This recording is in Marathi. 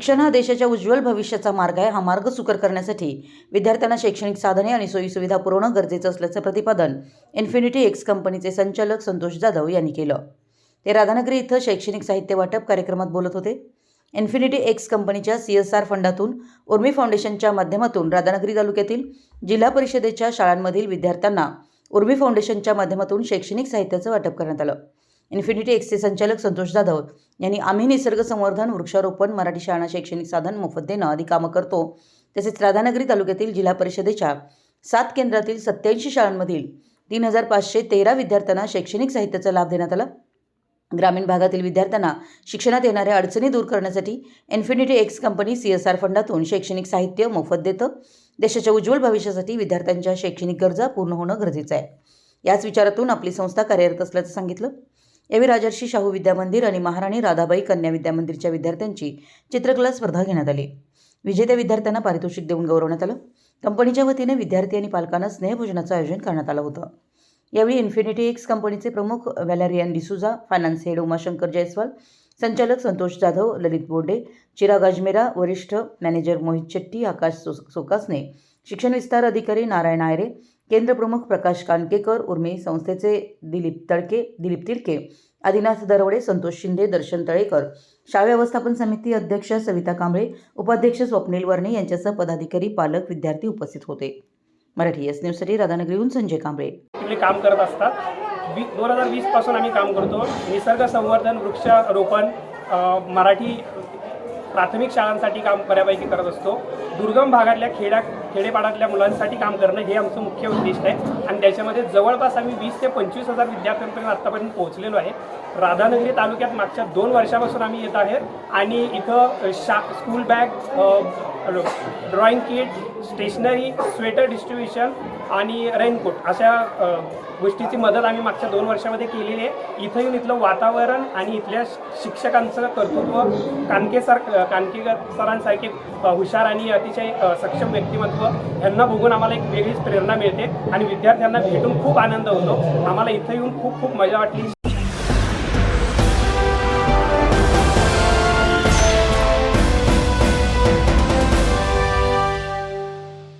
शिक्षण हा देशाच्या उज्ज्वल भविष्याचा मार्ग आहे. हा मार्ग सुकर करण्यासाठी विद्यार्थ्यांना शैक्षणिक साधने आणि सोयीसुविधा पुरवणं गरजेचं असल्याचं प्रतिपादन इन्फिनिटी एक्स कंपनीचे संचालक संतोष जाधव यांनी केलं. ते राधानगरी इथं शैक्षणिक साहित्य वाटप कार्यक्रमात बोलत होते. इन्फिनिटी एक्स कंपनीच्या सी एस आर फंडातून उर्मी फाउंडेशनच्या माध्यमातून राधानगरी तालुक्यातील जिल्हा परिषदेच्या शाळांमधील विद्यार्थ्यांना उर्मी फाउंडेशनच्या माध्यमातून शैक्षणिक साहित्याचं वाटप करण्यात आलं. इन्फिनिटी एक्सचे संचालक संतोष जाधव यांनी आम्ही निसर्ग संवर्धन वृक्षारोपण मराठी शाळा शैक्षणिक साधन मोफत देणं आदी कामं करतो. तसेच राधानगरी तालुक्यातील जिल्हा परिषदेच्या सात केंद्रातील सत्याऐंशी शाळांमधील तीन हजार पाचशे तेरा विद्यार्थ्यांना शैक्षणिक साहित्याचा लाभ देण्यात आला. ग्रामीण भागातील विद्यार्थ्यांना शिक्षणात येणाऱ्या अडचणी दूर करण्यासाठी Infinity X company C S R फंडातून शैक्षणिक साहित्य मोफत देतं. देशाच्या उज्ज्वल भविष्यासाठी विद्यार्थ्यांच्या शैक्षणिक गरजा पूर्ण होणं गरजेचं आहे. याच विचारातून आपली संस्था कार्यरत असल्याचं सांगितलं. यावेळी राजर्षी शाहू विद्यामंदिर आणि महाराणी राधाबाई कन्या विद्यामंदिरच्या विद्यार्थ्यांची चित्रकला स्पर्धा घेण्यात आली. विजेत्या विद्यार्थ्यांना पारितोषिक देऊन गौरवण्यात आलं. कंपनीच्या वतीने विद्यार्थी आणि पालकांना स्नेहभोजनाचं आयोजन करण्यात आलं होतं. यावेळी इन्फिनिटी एक्स कंपनीचे प्रमुख Valerian D'Souza finance head Umashankar Jaiswal संचालक संतोष जाधव ललित बोर्डे चिराग अजमेरा वरिष्ठ मॅनेजर मोहित शेट्टी आकाश सो सोकासने शिक्षण विस्तार अधिकारी नारायण आयरे केंद्र प्रमुख प्रकाश कानकेकर उर्मी संस्थेचे दिलीप तळके दिलीप तिडके आदिनाथ दरवडे संतोष शिंदे दर्शन तळेकर शाळा व्यवस्थापन समिती अध्यक्ष सविता कांबळे उपाध्यक्ष स्वप्नील वर्णे यांच्यासह पदाधिकारी पालक विद्यार्थी उपस्थित होते. मराठी एस न्यूजसाठी राधानगरीहून संजय कांबळे. काम करत असतात. वी दोन हजार वीसपासून आम्ही काम करतो. निसर्ग संवर्धन वृक्षारोपण मराठी प्राथमिक शाळांसाठी काम बऱ्यापैकी करत असतो. दुर्गम भागातल्या खेड्या खेडेपाड्यातल्या मुलांसाठी काम करणं हे आमचं मुख्य उद्दिष्ट आहे. आणि त्याच्यामध्ये जवळपास आम्ही वीस ते पंचवीस हजार विद्यार्थ्यांपर्यंत आत्तापर्यंत पोहोचलेलो आहे. राधानगरी तालुक्यात मागच्या दोन वर्षापासून आम्ही येत आहे आणि इथं शा school bag drawing kit stationery sweater distribution आणि रेनकोट अशा गोष्टीची मदत आम्ही मागच्या दोन वर्षामध्ये केलेली आहे. इथं येऊन इथलं वातावरण आणि इथल्या शिक्षकांचं कर्तृत्व कानके सर कानकेकर सरांसारखे हुशार आणि अतिशय सक्षम व्यक्तिमत्व यांना बघून आम्हाला एक वेगळीच प्रेरणा मिळते आणि विद्यार्थ्यांना भेटून खूप आनंद होतो. आम्हाला इथं येऊन खूप खूप मजा वाटली.